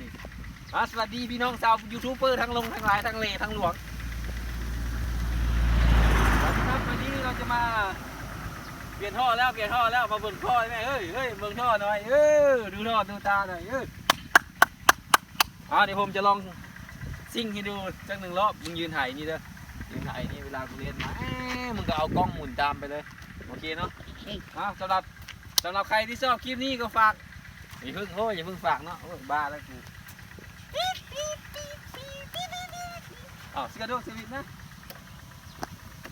นี่อะสวัสดีพี่น้องชาวยูทูบเบอร์ทั้งลงทั้งหลายทั้งเลทั้งหลวงสวัสดีครับวันนี้เราจะมาเปลี่ยนท่อแล้วเปลี่ยนท่อแล้วมาเบิ่งท่อไหมเฮ้ยเฮ้ยเบิ่งท่อหน่อยเออดูท่อดูตาหน่อยเอออ่าเดี๋ยวผมจะลองซิ่งให้ดูสักหนึ่งรอบมึงยืนถ่ายนี่เด้อยืนถ่ายนี่เวลากูเล่นมาแอ้มึงก็เอากล้องหมุนตามไปเลยโอเคเนาะอะสำหรับสำหรับใครที่ชอบคลิปนี้ก็ฝาก อย่าเพิ่งโอ้ยอย่าเพิ่งฝากเนาะโอ้ยบ้าแล้วกูอ้าวสกัดโดสวิตนะ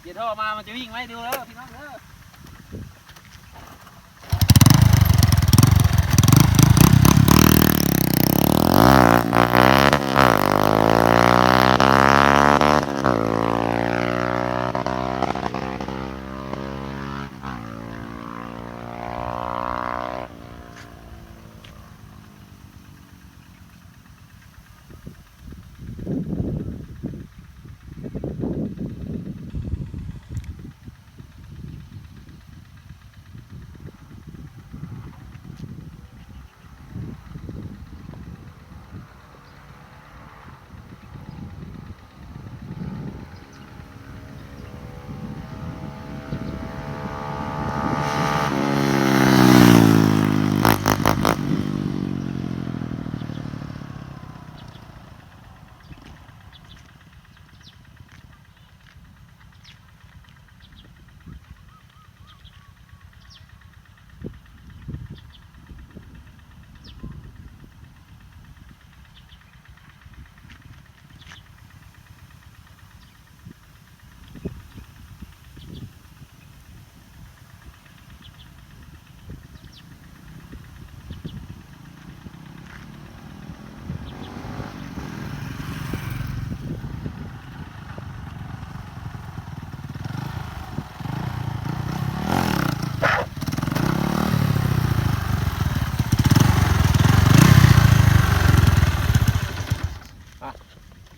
เดี๋ยวท่อมามันจะวิ่งไหมดูเด้อพี่น้องเด้อ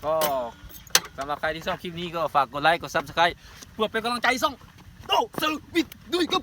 ก็สำหรับใครที่ชอบคลิปนี้ก็ฝากกดไลค์กด subscribe เพื่อเป็นกำลังใจส่องโตสวิตด้วยกับ